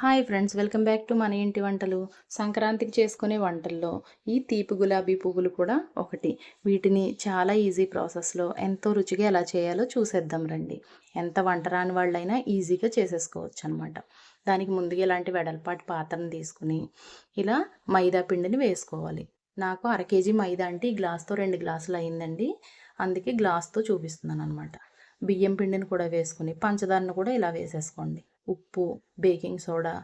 Hi friends welcome back to మన ఇంటి వంటలు. సంక్రాంతికి చేసుకునే వంటల్లో ఈ తీపి గులాబీ పువ్వులు కూడా ఒకటి. వీటిని చాలా ఈజీ ప్రాసెస్లో ఎంతో రుచిగా ఎలా చేయాలో చూసేద్దాం రండి. ఎంత వంట రాని వాళ్ళైనా ఈజీగా చేసేసుకోవచ్చు అనమాట దానికి ముందుగా ఇలాంటి వెడల్పాటి పాత్రను తీసుకుని ఇలా మైదా పిండిని వేసుకోవాలి. నాకు అర కేజీ మైదా అంటే ఈ గ్లాస్తో రెండు గ్లాసులు అయిందండి. అందుకే గ్లాస్తో చూపిస్తున్నాను అనమాట బియ్యం పిండిని కూడా వేసుకుని పంచదారను కూడా ఇలా వేసేసుకోండి. ఉప్పు బేకింగ్ సోడా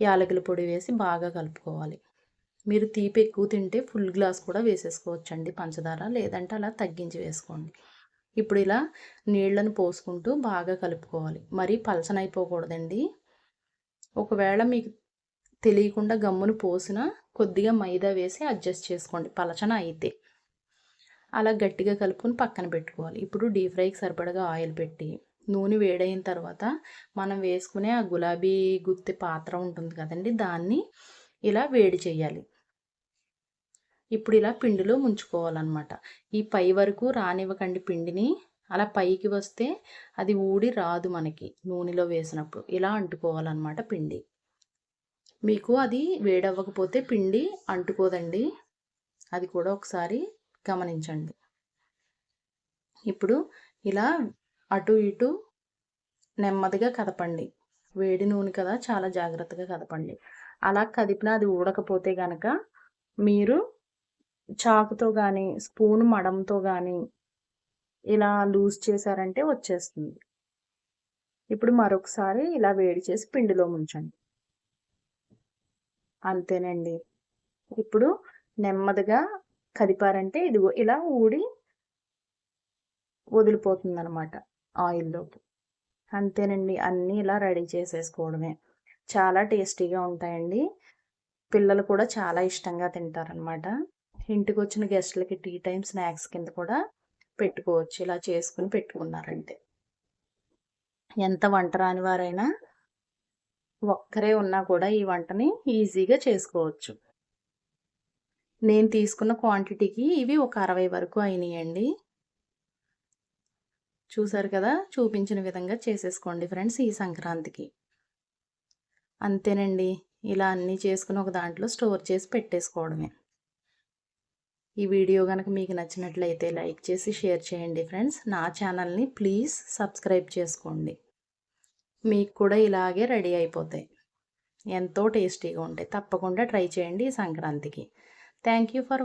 యాలకుల పొడి వేసి బాగా కలుపుకోవాలి. మీరు తీపి ఎక్కువ తింటే ఫుల్ గ్లాస్ కూడా వేసేసుకోవచ్చండి పంచదార లేదంటే అలా తగ్గించి వేసుకోండి. ఇప్పుడు ఇలా నీళ్ళను పోసుకుంటూ బాగా కలుపుకోవాలి. మరీ పలచనైపోకూడదండి ఒకవేళ మీకు తెలియకుండా గమ్మును పోసిన కొద్దిగా మైదా వేసి అడ్జస్ట్ చేసుకోండి పలచన అయితే. అలా గట్టిగా కలుపుకొని పక్కన పెట్టుకోవాలి. ఇప్పుడు డీప్ ఫ్రైకి సరిపడగా ఆయిల్ పెట్టి నూనె వేడైన తర్వాత మనం వేసుకునే ఆ గులాబీ గుత్తి పాత్ర ఉంటుంది కదండి దాన్ని ఇలా వేడి చేయాలి. ఇప్పుడు ఇలా పిండిలో ముంచుకోవాలన్నమాట. ఈ పై వరకు రానివ్వకండి పిండిని అలా పైకి వస్తే అది ఊడి రాదు మనకి నూనెలో వేసినప్పుడు. ఇలా అంటుకోవాలన్నమాట పిండి. మీకు అది వేడవ్వకపోతే పిండి అంటుకోదండి. అది కూడా ఒకసారి గమనించండి. ఇప్పుడు ఇలా అటు ఇటు నెమ్మదిగా కదపండి. వేడి నూనె కదా చాలా జాగ్రత్తగా కదపండి. అలా కదిపినా అది ఊడకపోతే కనుక మీరు చాకుతో కానీ స్పూన్ మడంతో కానీ ఇలా లూజ్ చేశారంటే వచ్చేస్తుంది. ఇప్పుడు మరొకసారి ఇలా వేడి చేసి పిండిలో ముంచండి. అంతేనండి. ఇప్పుడు నెమ్మదిగా కదిపారంటే ఇది ఇలా ఊడి వదిలిపోతుంది అనమాట ఆయిల్లోకి. అంతేనండి అన్నీ ఇలా రెడీ చేసేసుకోవడమే. చాలా టేస్టీగా ఉంటాయండి. పిల్లలు కూడా చాలా ఇష్టంగా తింటారనమాట. ఇంటికి వచ్చిన గెస్ట్లకి టీ టైం స్నాక్స్ కింద కూడా పెట్టుకోవచ్చు. ఇలా చేసుకుని పెట్టుకున్నారంటే ఎంత వంట రాని వారైనా ఒక్కరే ఉన్నా కూడా ఈ వంటని ఈజీగా చేసుకోవచ్చు. నేను తీసుకున్న క్వాంటిటీకి ఇవి ఒక అరవై వరకు అయినాయండి. చూసారు కదా? చూపించిన విధంగా చేసేసుకోండి ఫ్రెండ్స్ ఈ సంక్రాంతికి. అంతేనండి. ఇలా అన్నీ చేసుకుని ఒక దాంట్లో స్టోర్ చేసి పెట్టేసుకోవడమే. ఈ వీడియో కనుక మీకు నచ్చినట్లయితే లైక్ చేసి షేర్ చేయండి ఫ్రెండ్స్. నా ఛానల్ని ప్లీజ్ సబ్స్క్రైబ్ చేసుకోండి. మీకు కూడా ఇలాగే రెడీ అయిపోతాయి. ఎంతో టేస్టీగా ఉంటాయి. తప్పకుండా ట్రై చేయండి ఈ సంక్రాంతికి. Thank you for